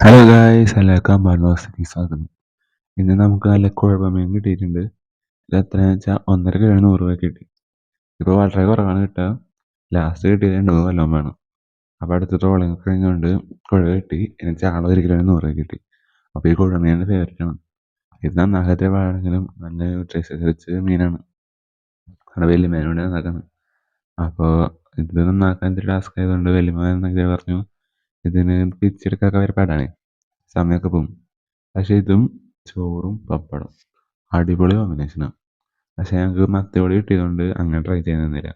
Hello guys എല്ലാവർക്കും ബാർബോസിലേക്ക് സ്വാഗതം ഇന്ന് നമുക്ക് നല്ല കുഴപ്പമേ കിട്ടിയിട്ടുണ്ട്. ഇത് എത്രയാണെന്ന് വെച്ചാൽ ഒന്നര കിലോ നൂറ് രൂപ കിട്ടി. ഇപ്പോൾ വളരെ കുറവാണ് കിട്ടുക ലാസ്റ്റ് കിട്ടിയത് രണ്ട് മൂന്ന് കൊല്ലം വേണം അപ്പോൾ അടുത്ത ട്രോളിങ് കഴിഞ്ഞുകൊണ്ട് കുഴ കിട്ടി. എനിക്ക് ചാള ഒരു കിലോ നൂറ് രൂപ കിട്ടി. അപ്പോൾ ഈ കുഴ എന്റെ ഫേവറേറ്റ് ആണ് ഇത് നന്നാകത്തെ പാടെങ്കിലും നല്ല ന്യൂട്രീഷ്യസ് വെച്ച് മീനാണ്. അവിടെ വലിയ വലിയമേനോട് നന്നാക്കാണ്. അപ്പോൾ ഇത് നന്നാക്കാൻ ടാസ്ക് ആയതുകൊണ്ട് വലിയ നന്നാക്കി പറഞ്ഞു. ഇതിന് പിച്ചെടുക്കാൻ അവർ പാടാണ്. സമയമൊക്കെ പോകും. പക്ഷേ ഇതും ചോറും പപ്പടം അടിപൊളി കോമ്പിനേഷനാണ് പക്ഷേ ഞങ്ങൾക്ക് മത്തിയോട് കിട്ടിയതുകൊണ്ട് അങ്ങനെ ട്രൈ ചെയ്യാൻ തന്നില്ല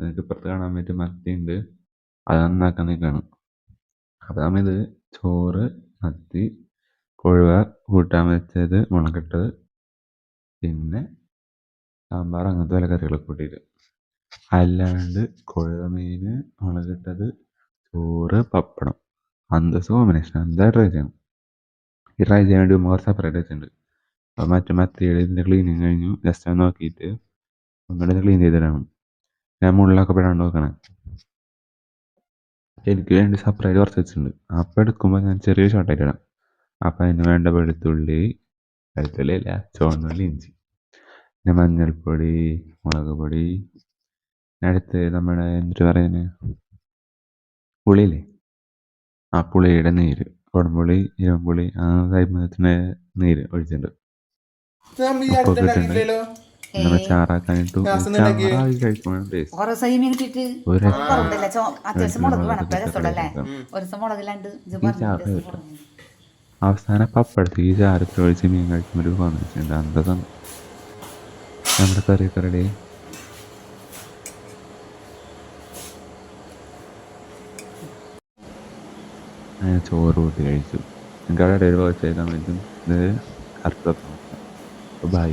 എനിക്ക് ഇപ്പുറത്ത് കാണാൻ പറ്റും മത്തിയുണ്ട് അത് നന്നാക്കാൻ നിൽക്കുകയാണ് അപ്പോൾ നമ്മൾ ഇത് ചോറ് മത്തി കൊഴുവ കൂട്ടാൻ വെച്ചത് മുളകിട്ടത് പിന്നെ സാമ്പാർ അങ്ങനത്തെ പല കറികളൊക്കെ കൂട്ടിയിട്ട്. അല്ലാണ്ട് കൊഴുവ മീൻ മുളകിട്ടത് ചോറ് പപ്പടം. അന്തസ് കോമ്പിനേഷൻ എന്താ ട്രൈ ചെയ്യണം ഈ ട്രൈ ചെയ്യാൻ വേണ്ടി ഉമ്മ സെപ്പറേറ്റ് വെച്ചിട്ടുണ്ട്. അപ്പോൾ മറ്റേ മത്തിയുടെ ഇതിന്റെ ക്ലീനിങ് കഴിഞ്ഞു. ജസ്റ്റ് ഒന്ന് നോക്കിയിട്ട് ഒന്നുകൂടെ ക്ലീൻ ചെയ്തിടണം ഞാൻ മുള്ളൊക്കെ പെടാണ്ട് നോക്കണേ. എനിക്ക് വേണ്ടി സെപ്പറേറ്റ് കുറച്ച് വെച്ചിട്ടുണ്ട്. അപ്പോൾ എടുക്കുമ്പോൾ ഞാൻ ചെറിയ ഷോർട്ടായിട്ട് ഇടാം. അപ്പോൾ അതിന് വേണ്ട വെളുത്തുള്ളി വെളുത്തുള്ളി അല്ല ചുവന്നുള്ളി ഇഞ്ചി. പിന്നെ മഞ്ഞൾപ്പൊടി മുളക് പൊടി. അടുത്ത് നമ്മുടെ എന്നിട്ട് പറയുന്നത് പുളിയില്ലേ? ആ പുളിയുടെ നീര് കുടംപുളി ഇരമ്പുളി ആ ടൈപ്പത്തിന് നീര് ഒഴിച്ചിട്ടുണ്ട് ചാറാക്കാനിട്ടു ടേസ്റ്റ്. കുറേ ദിവസം ഈ കിട്ടിയിട്ട് ഒരു കുറവുണ്ടല്ലേ ചോ അത്യാവശ്യം മുളക് വേണം. ഇപ്പം രസമുള്ളല്ലേ ഒരു ദിവസം മുളകില്ലാണ്ട് ഇജ്ജ് ഈ ചാറ് പറഞ്ഞു കിട്ടും അവസാനം പപ്പടത്ത് ഈ ചാരത്തിൽ ഒഴിച്ച് മീൻ കഴിക്കുമ്പോൾ ഒരു ഉണ്ട് നമ്മുടെ കറിയൊക്കെ റെഡി അങ്ങനെ ചോറ് കൂട്ടി കഴിച്ചു. നിങ്ങൾക്ക് അവിടെ വാച്ച് ചെയ്താൽ പറ്റും ഇത് അടുത്ത ബൈ